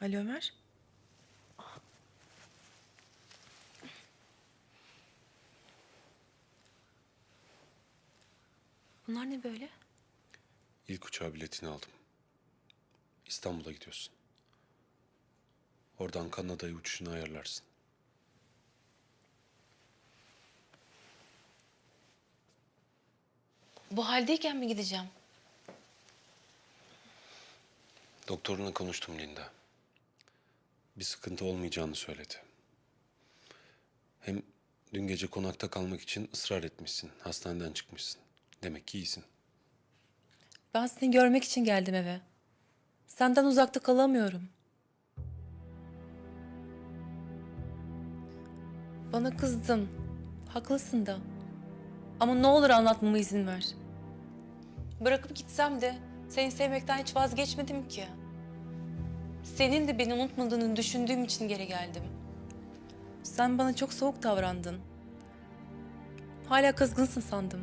Ali Ömer. Bunlar ne böyle? İlk uçağa biletini aldım. İstanbul'a gidiyorsun. Oradan Kanada'ya uçuşunu ayarlarsın. Bu haldeyken mi gideceğim? Doktoruna konuştum Linda. Bir sıkıntı olmayacağını söyledi. Hem dün gece konakta kalmak için ısrar etmişsin. Hastaneden çıkmışsın. Demek ki iyisin. Ben seni görmek için geldim eve. Senden uzakta kalamıyorum. Bana kızdın. Haklısın da. Ama ne olur anlatmama izin ver. Bırakıp gitsem de seni sevmekten hiç vazgeçmedim ki. Senin de beni unutmadığını düşündüğüm için geri geldim. Sen bana çok soğuk davrandın. Hala kızgınsın sandım.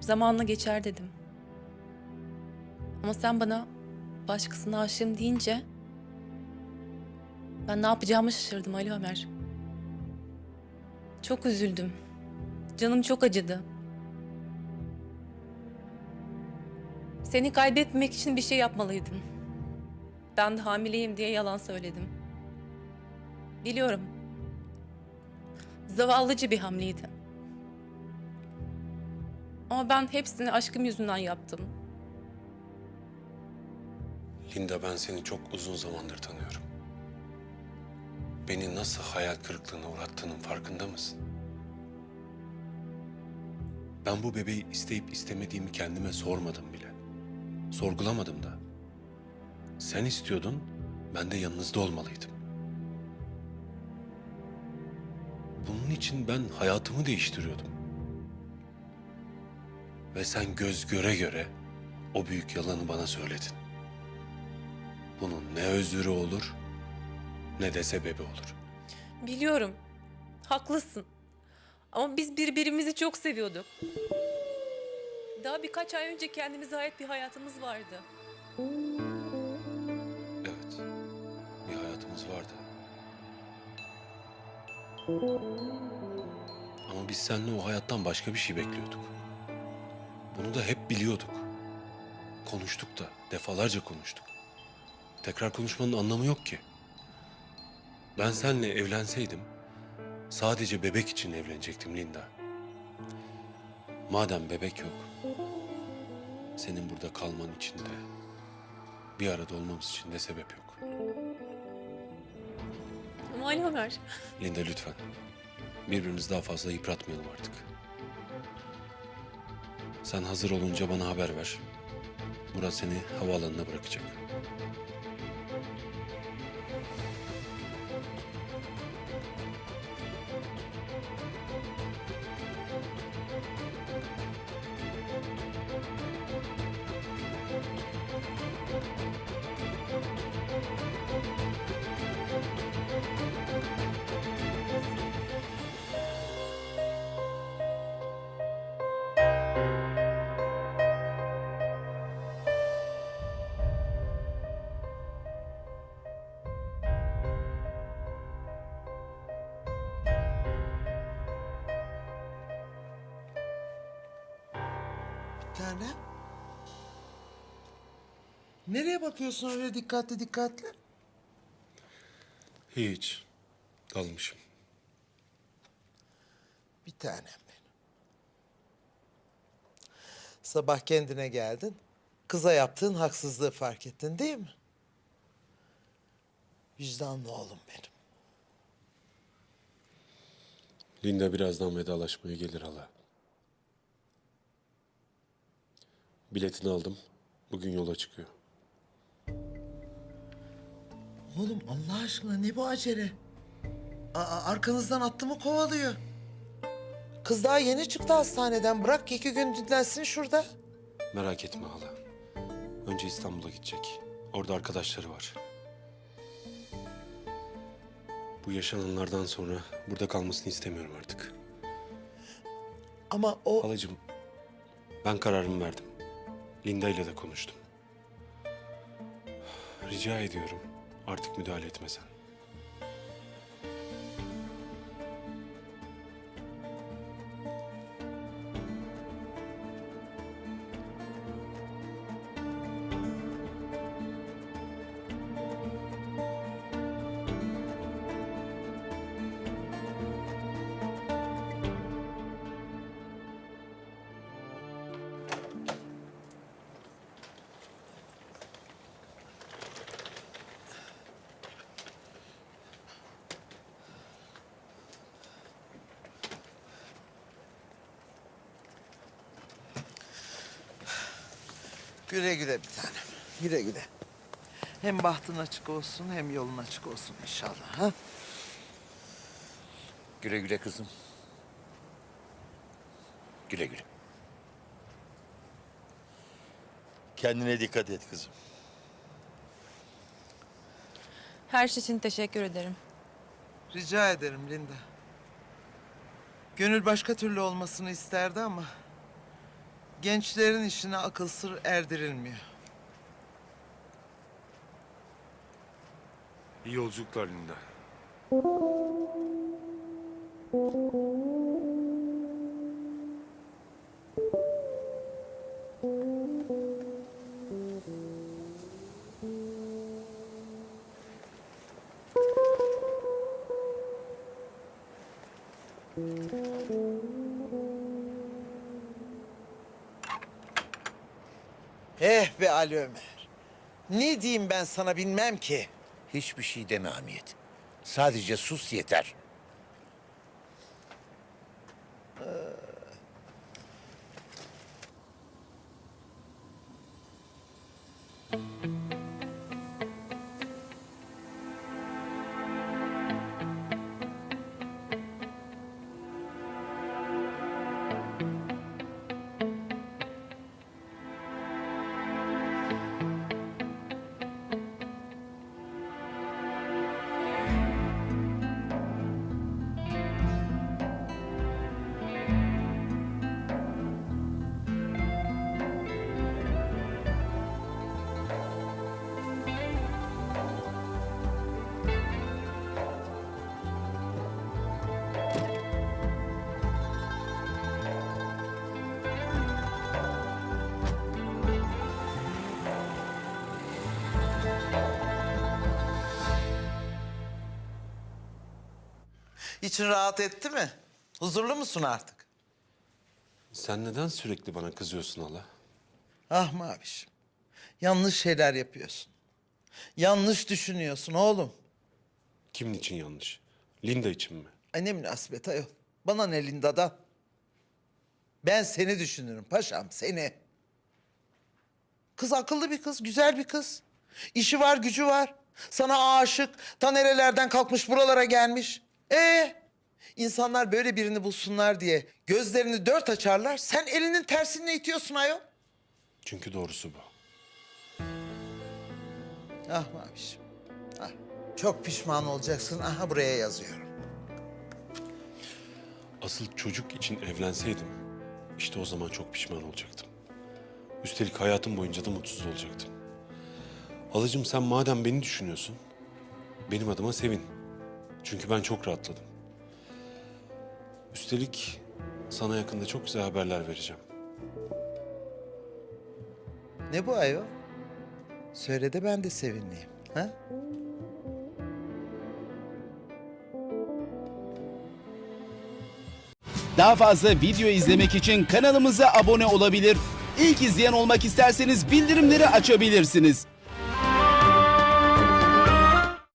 Zamanla geçer dedim. Ama sen bana başkasına aşığım deyince ben ne yapacağımı şaşırdım Ali Ömer. Çok üzüldüm. Canım çok acıdı. Seni kaybetmemek için bir şey yapmalıydım. Ben de hamileyim diye yalan söyledim. Biliyorum. Zavallıcı bir hamleydi. Ama ben hepsini aşkım yüzünden yaptım. Linda ben seni çok uzun zamandır tanıyorum. Beni nasıl hayal kırıklığına uğrattığının farkında mısın? Ben bu bebeği isteyip istemediğimi kendime sormadım bile. Sorgulamadım da. Sen istiyordun, ben de yanınızda olmalıydım. Bunun için ben hayatımı değiştiriyordum. Ve sen göz göre göre o büyük yalanı bana söyledin. Bunun ne özürü olur ne de sebebi olur. Biliyorum. Haklısın. Ama biz birbirimizi çok seviyorduk. Daha birkaç ay önce kendimize ait bir hayatımız vardı. Hayatımız vardı. Ama biz seninle o hayattan başka bir şey bekliyorduk. Bunu da hep biliyorduk. Konuştuk da, defalarca konuştuk. Tekrar konuşmanın anlamı yok ki. Ben seninle evlenseydim, sadece bebek için evlenecektim Linda. Madem bebek yok, senin burada kalman için de, bir arada olmamız için de sebep yok. Ama Ali Ömer. Linda lütfen. Birbirimizi daha fazla yıpratmayalım artık. Sen hazır olunca bana haber ver. Murat seni havaalanına bırakacak. Bir tane. Nereye bakıyorsun öyle dikkatli dikkatli? Hiç. Dalmışım. Bir tanem benim. Sabah kendine geldin. Kıza yaptığın haksızlığı fark ettin değil mi? Vicdanlı oğlum benim. Linda birazdan vedalaşmaya gelir hala. Biletini aldım. Bugün yola çıkıyor. Oğlum Allah aşkına ne bu acele? Aa, arkanızdan attı mı kovalıyor. Kız daha yeni çıktı hastaneden. Bırak iki gün dinlensin şurada. Merak etme hala. Önce İstanbul'a gidecek. Orada arkadaşları var. Bu yaşananlardan sonra burada kalmasını istemiyorum artık. Ama o... Halacığım, ben kararımı verdim. Linda ile de konuştum. Rica ediyorum, Artık müdahale etmesen. Güle güle bir tanem. Güle güle. Hem bahtın açık olsun hem yolun açık olsun inşallah. Ha? Güle güle kızım. Güle güle. Kendine dikkat et kızım. Her şey için teşekkür ederim. Rica ederim Linda. Gönül başka türlü olmasını isterdi ama... ...gençlerin işine akıl sır erdirilmiyor. İyi yolculuklar Linda. Eh be Ali Ömer. Ne diyeyim ben sana bilmem ki. Hiçbir şey deme Hamiyet. Sadece sus yeter. İçin rahat etti mi? Huzurlu musun artık? Sen neden sürekli bana kızıyorsun hala? Ah Mavişim. Yanlış şeyler yapıyorsun. Yanlış düşünüyorsun oğlum. Kimin için yanlış? Linda için mi? Ay ne münasebet ayol. Bana ne Linda'dan? Ben seni düşünürüm paşam seni. Kız akıllı bir kız, güzel bir kız. İşi var, gücü var. Sana aşık, ta nerelerden kalkmış buralara gelmiş. Ee, insanlar böyle birini bulsunlar diye gözlerini dört açarlar. Sen elinin tersini itiyorsun ayol. Çünkü doğrusu bu. Ah Mavişim. Ah, çok pişman olacaksın. Aha buraya yazıyorum. Asıl çocuk için evlenseydim işte o zaman çok pişman olacaktım. Üstelik hayatım boyunca da mutsuz olacaktım. Halacığım sen madem beni düşünüyorsun benim adıma sevin. Çünkü ben çok rahatladım. Üstelik sana yakında çok güzel haberler vereceğim. Ne bu ayol? Söyle de ben de sevineyim. Ha? Daha fazla video izlemek için kanalımıza abone olabilir. İlk izleyen olmak isterseniz bildirimleri açabilirsiniz.